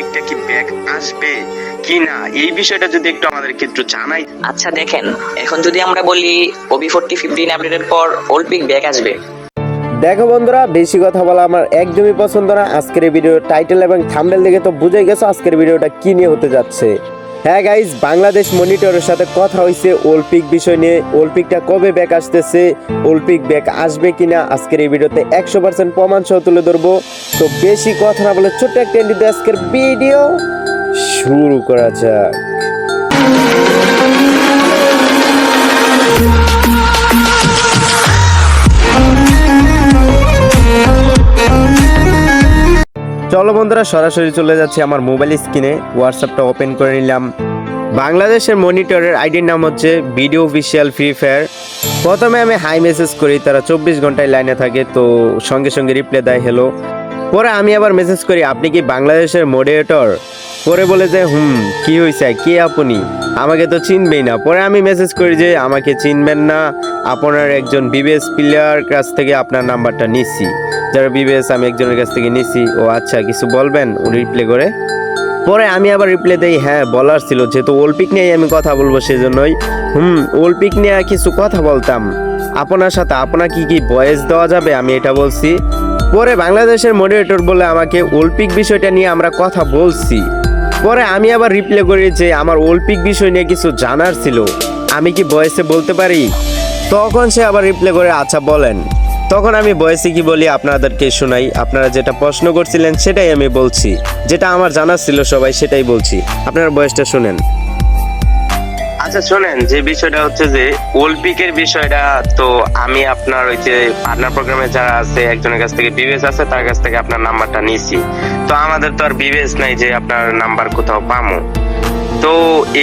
ওলপিকটা কি ব্যাক আসবে কি না এই বিষয়টা যদি একটু আমাদেরকে একটু জানাই। আচ্ছা দেখেন এখন যদি আমরা বলি ওবি ফোরটি ফিফটিন আপডেটের পর ওলপিক ব্যাক আসবে। দেখো বন্ধুরা বেশি কথা বলা আমার একদমই পছন্দ না। আজকের ভিডিও টাইটেল এবং থাম্বেল দেখে তো বুঝে গেছো আজকের ভিডিওটা কি নিয়ে হতে যাচ্ছে। হ্যাঁ গাইজ বাংলাদেশ মনিটরের সাথে কথা হয়েছে ওলপিক বিষয় নিয়ে। ওলপিকটা কবে ব্যাক আসতেছে? ওলপিক ব্যাক আসবে কিনা? আজকের এই ভিডিওতে একশো পার্সেন্ট প্রমাণ সহ তুলে ধরবো। তো বেশি কথা না বলে ছোট্ট একটা আজকের ভিডিও শুরু করা যাক। চলো বন্ধুরা, সরাসরি চলে যাচ্ছি আমার মোবাইল স্ক্রিনে হোয়াটসঅ্যাপটা ওপেন করে নিলাম। বাংলাদেশের মনিটরের আইডির নাম হচ্ছে ভিডিও অফিসিয়াল ফ্রি ফায়ার প্রথমে আমি হাই মেসেজ করি, তারা চব্বিশ ঘন্টায় লাইনে থাকে, তো সঙ্গে সঙ্গে রিপ্লাই দেয় হ্যালো পরে আমি আবার মেসেজ করি, আপনি কি বাংলাদেশের মডারেটর পরে বলে যে, হুম, কি হয়েছে কে আপনি? আমাকে তো চিনবেই না। পরে আমি মেসেজ করি যে, আমাকে চিনবেন না। আপনার একজন বিবেস প্লেয়ার কাছ থেকে আপনার নাম্বারটা নিচ্ছি যারা বিবেস আমি একজনের কাছ থেকে নিছি। ও আচ্ছা কিছু বলবেন রিপ্লে করে? পরে আমি আবার রিপ্লে দেই হ্যাঁ বলার ছিল। যেহেতু ওলপিক নিয়ে আমি কথা বলব সেজন্যই। হুম ওলপিক নিয়ে কিছু কথা বলতাম। আপনার সাথে আপনার কি কি বয়েস দেওয়া যাবে আমি এটা বলছি। পরে বাংলাদেশের মডারেটর বলে আমাকে ওলপিক বিষয়টা নিয়ে আমরা কথা বলছি। পরে আমি আবার রিপ্লাই করি যে আমার অলিম্পিক বিষয় নিয়ে কিছু জানার ছিল। আমি কি বয়সে বলতে পারি? তখন সে আবার রিপ্লাই করে আচ্ছা বলেন। তখন আমি বয়সে কি বলি আপনাদেরকে শোনাই। আপনারা যেটা প্রশ্ন করছিলেন সেটাই আমি বলছি। যেটা আমার জানা ছিল সবাই সেটাই বলছি। আপনারা বয়সটা শুনেন। আচ্ছা শোনেন, যে বিষয়টা হচ্ছে যে অলিম্পিকের বিষয়টা, তো আমি আপনার ওই যে পার্টনার প্রোগ্রামে যারা আছে, একজনের কাছ থেকে বিবেস আছে, তার কাছ থেকে আপনার নাম্বারটা নিছি তো আমাদের তো আর বিবেস নাই যে আপনার নাম্বার কোথাও পামো। তো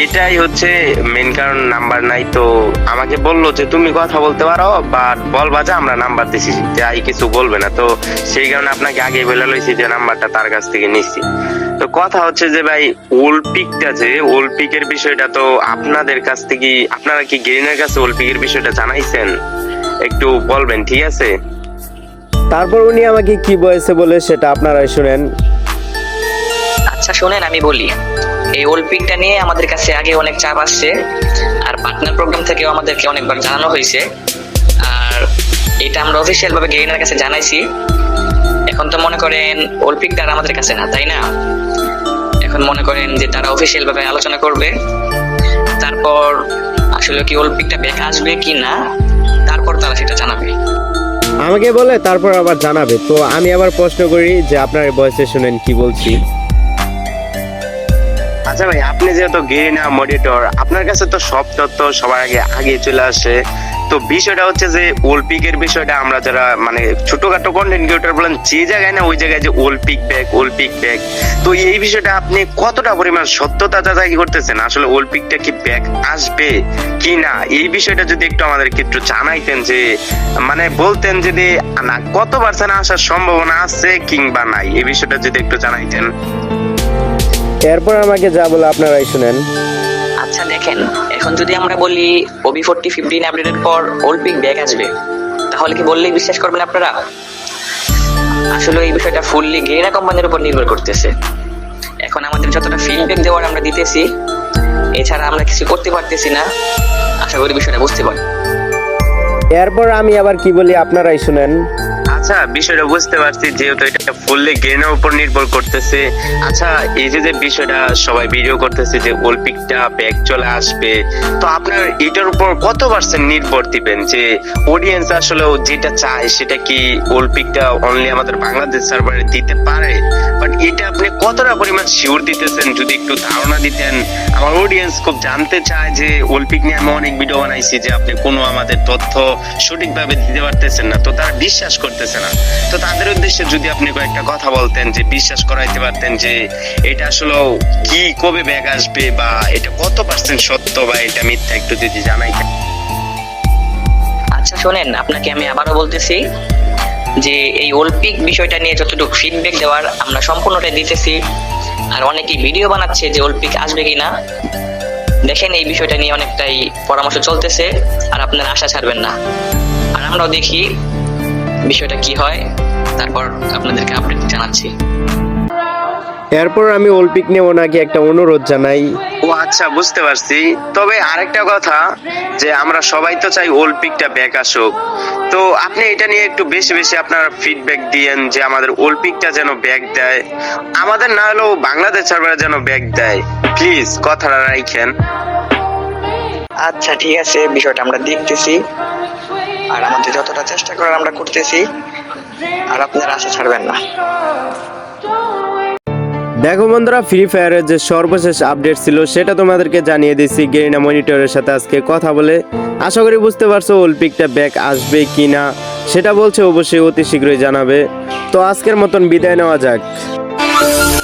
এটাই হচ্ছে মেন কারণ নাম্বার নাই। তো আমাকে বলল যে তুমি কথা বলতে পারো বা বলবা যে আমরা নাম্বার দিছি তাই কিছু বলবে না। তো সেই কারণে আপনাকে আগে বলে লইছি যে নাম্বারটা তার কাছ থেকে নিচ্ছি তো কথা হচ্ছে যে ভাই ওলপিকটা যে ওলপিকের বিষয়টা তো আপনাদের কাছ থেকে আপনারা কি গেরিনের কাছে ওলপিকের বিষয়টা জানাইছেন? একটু বলবেন ঠিক আছে? তারপর উনি আমাকে কি বয়সে বলে সেটা আপনারাই শুনেন। আচ্ছা শোনেন আমি বলি। এই ওলপিকটা নিয়ে আমাদের কাছে আগে অনেক চাপ আসছে। আর পার্টনার প্রোগ্রাম থেকেও আমাদেরকে অনেকবার জানানো হয়েছে। আর এটা আমরা অফিসিয়াল ভাবে গেইনার কাছে জানাইছি। এখন তো মনে করেন ওলপিকটা আর আমাদের কাছে না, তাই না? এখন মনে করেন যে তারা অফিসিয়াল ভাবে আলোচনা করবে। তারপর আসলে কি ওলপিকটা ব্যাক আসবে কি না, তারপর তারা সেটা জানাবে। আমাকে বলে, তারপর আবার জানাবে। তো আমি আবার প্রশ্ন করি যে আপনার বয়সে শুনেন কি বলছি? আচ্ছা ভাই, আপনি যেহেতু গেরিনা মডিটর, আপনার কাছে তো সব তথ্য সবার আগে আগে চলে আসে। তো বিষয়টা হচ্ছে যে ওলপিকের বিষয়টা আমরা যারা মানে ছোটখাটো কন্টেন্ট ক্রিয়েটর বলেন, যে জায়গায় না, ওই জায়গায় যে ওলপিক ব্যাগ ওলপিক ব্যাগ তো এই বিষয়টা আপনি কতটা পরিমাণ সত্যতা যাচাই করতেছেন? আসলে ওলপিকটা কি ব্যাগ আসবে কি না? এই বিষয়টা যদি একটু আমাদেরকে একটু জানাইতেন যে মানে বলতেন যদি, না কত পার্সেন্ট আসার সম্ভাবনা আছে কিংবা নাই? এই বিষয়টা যদি একটু জানাইতেন। এরপর আমাকে যা বলে আপনারাই শুনেন। আচ্ছা দেখেন এখন যদি আমরা বলি ওবি ফোরটি ফিফটিন আপডেটের পর ওলপিক ব্যাক আসবে তাহলে কি বললেই বিশ্বাস করবেন আপনারা? আসলে এই বিষয়টা ফুললি গেরা কোম্পানির উপর নির্ভর করতেছে। এখন আমাদের যতটা ফিডব্যাক দেওয়ার আমরা দিতেছি এছাড়া আমরা কিছু করতে পারতেছি না। আশা করি বিষয়টা বুঝতে পারি এরপর আমি আবার কি বলি আপনারাই শুনেন। আচ্ছা বিষয়টা বুঝতে পারছি, যেহেতু এটা ফুললি গেনের উপর নির্ভর করতেছে। আচ্ছা এই যে যে বিষয়টা সবাই ভিডিও করতেছে যে অলিম্পিকটা ব্যাক চলে আসবে। তো আপনার এটার উপর কত পার্সেন্ট নির্ভর দিবেন? যে অডিয়েন্স আসলে যেটা চায়, সেটা কি অলিম্পিকটা অনলি আমাদের বাংলাদেশ সার্ভারে দিতে পারে? বাট এটা আপনি কতটা পরিমাণ শিওর দিতেছেন? যদি একটু ধারণা দিতেন। আমার অডিয়েন্স খুব জানতে চায় যে অলিম্পিক নিয়ে আমি অনেক ভিডিও বানাইছি যে, আপনি কোনো আমাদের তথ্য সঠিকভাবে দিতে পারতেছেন না। তো তারা বিশ্বাস করতেছে না। তো তাদের উদ্দেশ্যে যদি আপনি কয়েকটা কথা বলতেন, যে বিশ্বাস করাইতে পারতেন যে এটা আসলে কি, কবে ব্যাগ আসবে বা এটা কত পার্সেন্ট সত্য বা এটা মিথ্যা একটু যদি জানাইতেন। আচ্ছা শোনেন, আপনাকে আমি আবারও বলতেছি যে এই অলিম্পিক বিষয়টা নিয়ে যতটুকু ফিডব্যাক দেওয়ার আমরা সম্পূর্ণটাই দিতেছি। আর অনেকেই ভিডিও বানাচ্ছে যে অলিম্পিক আসবে কিনা। দেখেন, এই বিষয়টা নিয়ে অনেকটাই পরামর্শ চলতেছে, আর আপনারা আশা ছাড়বেন না। আর আমরাও দেখি বিষয়টা কি হয় তারপর আপনাদেরকে আপডেট জানাচ্ছি। এরপর আমি অলিম্পিক নিয়ে ওনাকে একটা অনুরোধ জানাই। ও আচ্ছা বুঝতে পারছি। তবে আরেকটা কথা যে আমরা সবাই তো চাই অলিম্পিকটা ব্যাক আসুক। তো আপনি এটা নিয়ে একটু বেশি বেশি আপনার ফিডব্যাক দিয়েন যে আমাদের অলিম্পিকটা যেন ব্যাক দেয়। আমাদের না হলেও বাংলাদেশ সার্ভারে যেন ব্যাক দেয়। প্লিজ কথাটা রাখেন। আচ্ছা ঠিক আছে বিষয়টা আমরা দেখতেছি। আর আমাদের যতটা চেষ্টা করার আমরা করতেছি, আর আপনারা আশা ছাড়বেন না। দেখো বন্ধুরা ফ্রি ফায়ারের যে সর্বশেষ আপডেট ছিল, সেটা তোমাদেরকে জানিয়ে দিচ্ছি গেরিনা মনিটরের সাথে আজকে কথা বলে। আশা করি বুঝতে পারছ অলিম্পিকটা ব্যাক আসবে কি না সেটা বলছে অবশ্যই অতি শীঘ্রই জানাবে। তো আজকের মতন বিদায় নেওয়া যাক।